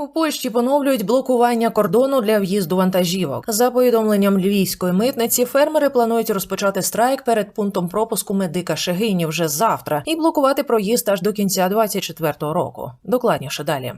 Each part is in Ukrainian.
У Польщі поновлюють блокування кордону для в'їзду вантажівок. За повідомленням львівської митниці, фермери планують розпочати страйк перед пунктом пропуску медика Шегині вже завтра і блокувати проїзд аж до кінця 2024 року. Докладніше далі.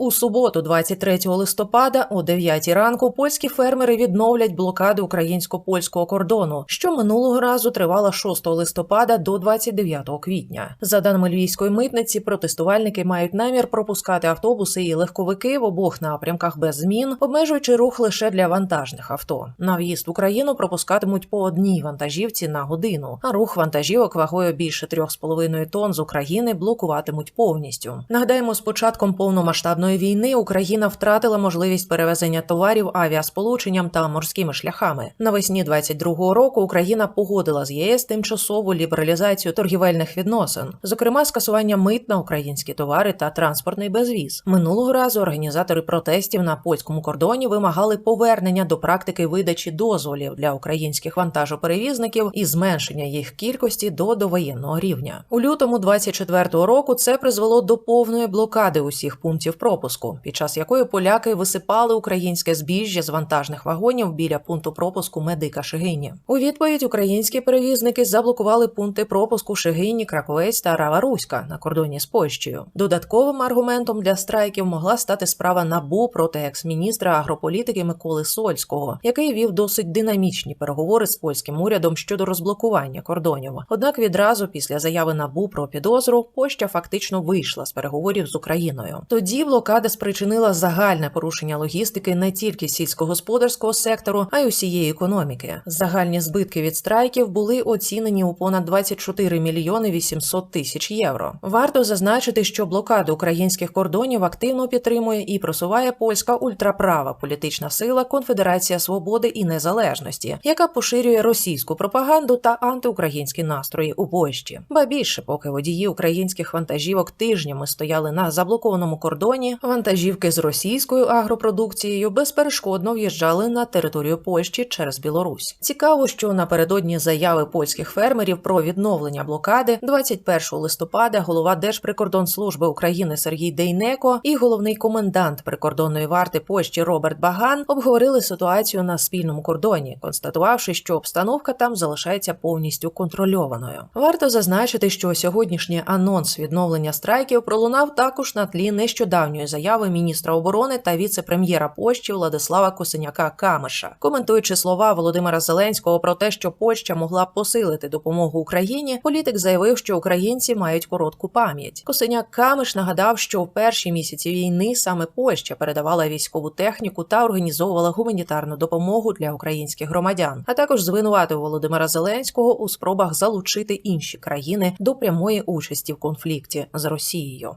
У суботу, 23 листопада, о 9 ранку, польські фермери відновлять блокаду українсько-польського кордону, що минулого разу тривала 6 листопада до 29 квітня. За даними львівської митниці, протестувальники мають намір пропускати автобуси і легковики в обох напрямках без змін, обмежуючи рух лише для вантажних авто. На в'їзд в Україну пропускатимуть по одній вантажівці на годину, а рух вантажівок вагою більше 3,5 тонн з України блокуватимуть повністю. Нагадаємо, з початком повномасштабної війни Україна втратила можливість перевезення товарів авіасполученням та морськими шляхами. Навесні 22-го року Україна погодила з ЄС тимчасову лібералізацію торгівельних відносин, зокрема скасування мит на українські товари та транспортний безвіз. Минулого разу організатори протестів на польському кордоні вимагали повернення до практики видачі дозволів для українських вантажоперевізників і зменшення їх кількості до довоєнного рівня. У лютому 24-го року це призвело до повної блокади усіх пунктів пропуску, під час якої поляки висипали українське збіжжя з вантажних вагонів біля пункту пропуску медика Шигині. У відповідь українські перевізники заблокували пункти пропуску Шигині, Краковець та Раваруська на кордоні з Польщею. Додатковим аргументом для страйків могла стати справа НАБУ проти екс-міністра агрополітики Миколи Сольського, який вів досить динамічні переговори з польським урядом щодо розблокування кордонів. Однак відразу після заяви НАБУ про підозру Польща фактично вийшла з переговорів з Україною. Тоді блокада спричинила загальне порушення логістики не тільки сільськогосподарського сектору, а й усієї економіки. Загальні збитки від страйків були оцінені у понад 24 мільйони 800 тисяч євро. Варто зазначити, що блокаду українських кордонів активно підтримує і просуває польська ультраправа політична сила Конфедерація Свободи і Незалежності, яка поширює російську пропаганду та антиукраїнські настрої у Польщі. Ба більше, поки водії українських вантажівок тижнями стояли на заблокованому кордоні, вантажівки з російською агропродукцією безперешкодно в'їжджали на територію Польщі через Білорусь. Цікаво, що напередодні заяви польських фермерів про відновлення блокади 21 листопада голова Держприкордонслужби України Сергій Дейнеко і головний комендант прикордонної варти Польщі Роберт Баган обговорили ситуацію на спільному кордоні, констатувавши, що обстановка там залишається повністю контрольованою. Варто зазначити, що сьогоднішній анонс відновлення страйків пролунав також на тлі нещодавньої заяви міністра оборони та віце-прем'єра Польщі Владислава Косиняка Камиша, коментуючи слова Володимира Зеленського про те, що Польща могла посилити допомогу Україні. Політик заявив, що українці мають коротку пам'ять. Косиняк Камиш нагадав, що в перші місяці війни саме Польща передавала військову техніку та організовувала гуманітарну допомогу для українських громадян, а також звинуватив Володимира Зеленського у спробах залучити інші країни до прямої участі в конфлікті з Росією.